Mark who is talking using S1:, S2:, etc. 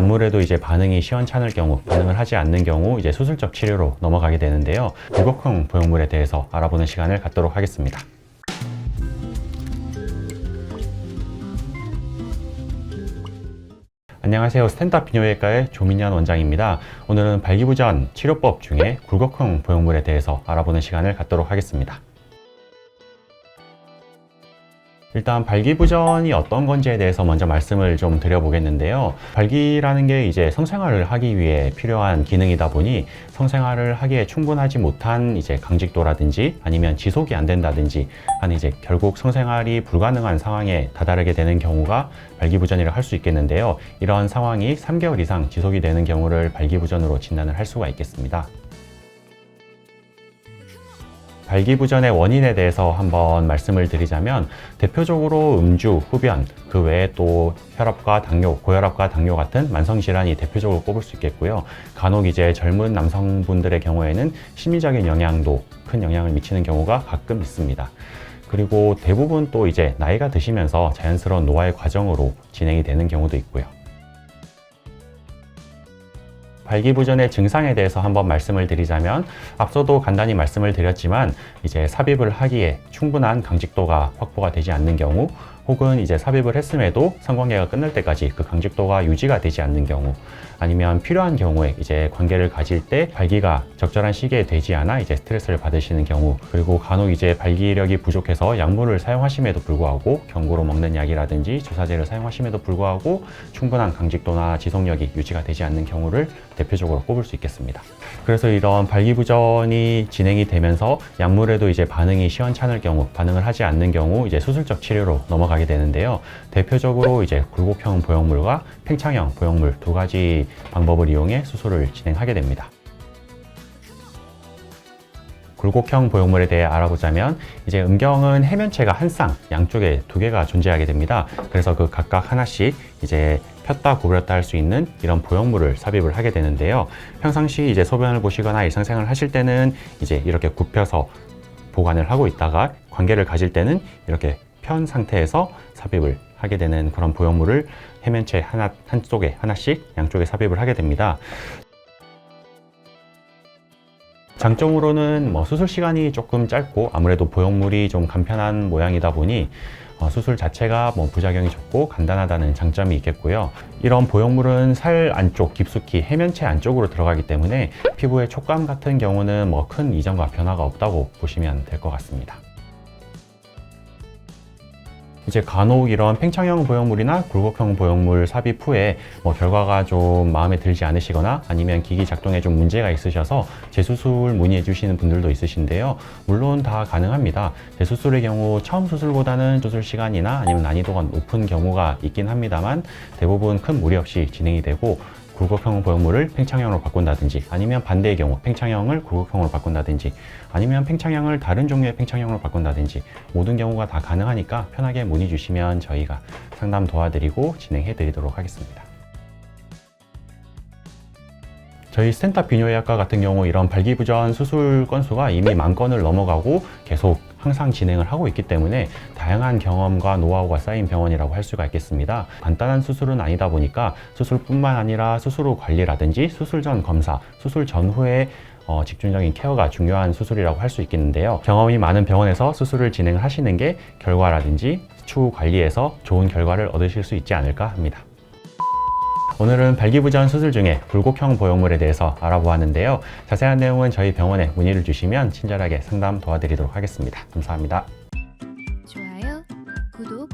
S1: 약물에도 이제 반응이 시원찮을 경우, 반응을 하지 않는 경우 이제 수술적 치료로 넘어가게 되는데요. 굴곡형 보형물에 대해서 알아보는 시간을 갖도록 하겠습니다. 안녕하세요. 스탠드업 비뇨기과의 조민현 원장입니다. 오늘은 발기부전 치료법 중에 굴곡형 보형물에 대해서 알아보는 시간을 갖도록 하겠습니다. 일단 발기부전이 어떤 건지에 대해서 먼저 말씀을 좀 드려보겠는데요. 발기라는 게 이제 성생활을 하기 위해 필요한 기능이다 보니 성생활을 하기에 충분하지 못한 이제 강직도라든지 아니면 지속이 안 된다든지 아니 이제 결국 성생활이 불가능한 상황에 다다르게 되는 경우가 발기부전이라 할 수 있겠는데요. 이런 상황이 3개월 이상 지속이 되는 경우를 발기부전으로 진단을 할 수가 있겠습니다. 발기부전의 원인에 대해서 한번 말씀을 드리자면 대표적으로 음주, 흡연, 그 외에 또 혈압과 당뇨, 고혈압과 당뇨 같은 만성 질환이 대표적으로 꼽을 수 있겠고요. 간혹 이제 젊은 남성분들의 경우에는 심리적인 영향도 큰 영향을 미치는 경우가 가끔 있습니다. 그리고 대부분 또 이제 나이가 드시면서 자연스러운 노화의 과정으로 진행이 되는 경우도 있고요. 발기부전의 증상에 대해서 한번 말씀을 드리자면 앞서도 간단히 말씀을 드렸지만 이제 삽입을 하기에 충분한 강직도가 확보가 되지 않는 경우 혹은 이제 삽입을 했음에도 성관계가 끝날 때까지 그 강직도가 유지가 되지 않는 경우 아니면 필요한 경우에 이제 관계를 가질 때 발기가 적절한 시기에 되지 않아 이제 스트레스를 받으시는 경우 그리고 간혹 이제 발기력이 부족해서 약물을 사용하심에도 불구하고 경구로 먹는 약이라든지 주사제를 사용하심에도 불구하고 충분한 강직도나 지속력이 유지가 되지 않는 경우를 대표적으로 꼽을 수 있겠습니다. 그래서 이런 발기부전이 진행이 되면서 약물에도 이제 반응이 시원찮을 경우, 반응을 하지 않는 경우 이제 수술적 치료로 넘어가게 되는데요. 대표적으로 이제 굴곡형 보형물과 팽창형 보형물 두 가지 방법을 이용해 수술을 진행하게 됩니다. 굴곡형 보형물에 대해 알아보자면 이제 음경은 해면체가 한 쌍 양쪽에 두 개가 존재하게 됩니다. 그래서 그 각각 하나씩 이제 폈다 구부렸다 할 수 있는 이런 보형물을 삽입을 하게 되는데요. 평상시 이제 소변을 보시거나 일상생활을 하실 때는 이제 이렇게 굽혀서 보관을 하고 있다가 관계를 가질 때는 이렇게 편 상태에서 삽입을 하게 되는 그런 보형물을 해면체 하나 한쪽에 하나씩 양쪽에 삽입을 하게 됩니다. 장점으로는 뭐 수술 시간이 조금 짧고 아무래도 보형물이 좀 간편한 모양이다 보니 어, 수술 자체가 뭐 부작용이 적고 간단하다는 장점이 있겠고요. 이런 보형물은 살 안쪽 깊숙이 해면체 안쪽으로 들어가기 때문에 피부의 촉감 같은 경우는 뭐 큰 이전과 변화가 없다고 보시면 될 것 같습니다. 이제 간혹 이런 팽창형 보형물이나 굴곡형 보형물 삽입 후에 뭐 결과가 좀 마음에 들지 않으시거나 아니면 기기 작동에 좀 문제가 있으셔서 재수술 문의해 주시는 분들도 있으신데요. 물론 다 가능합니다. 재수술의 경우 처음 수술보다는 수술 시간이나 아니면 난이도가 높은 경우가 있긴 합니다만 대부분 큰 무리 없이 진행이 되고 굴곡형 보형물을 팽창형으로 바꾼다든지 아니면 반대의 경우 팽창형을 굴곡형으로 바꾼다든지 아니면 팽창형을 다른 종류의 팽창형으로 바꾼다든지 모든 경우가 다 가능하니까 편하게 문의 주시면 저희가 상담 도와드리고 진행해 드리도록 하겠습니다. 저희 스탠탑 비뇨의학과 같은 경우 이런 발기부전 수술 건수가 이미 만 건을 넘어가고 계속 항상 진행을 하고 있기 때문에 다양한 경험과 노하우가 쌓인 병원이라고 할 수가 있겠습니다. 간단한 수술은 아니다 보니까 수술뿐만 아니라 수술 후 관리라든지 수술 전 검사, 수술 전후에 어, 집중적인 케어가 중요한 수술이라고 할 수 있겠는데요. 경험이 많은 병원에서 수술을 진행을 하시는 게 결과라든지 추후 관리에서 좋은 결과를 얻으실 수 있지 않을까 합니다. 오늘은 발기부전 수술 중에 굴곡형 보형물에 대해서 알아보았는데요. 자세한 내용은 저희 병원에 문의를 주시면 친절하게 상담 도와드리도록 하겠습니다. 감사합니다.
S2: 좋아요, 구독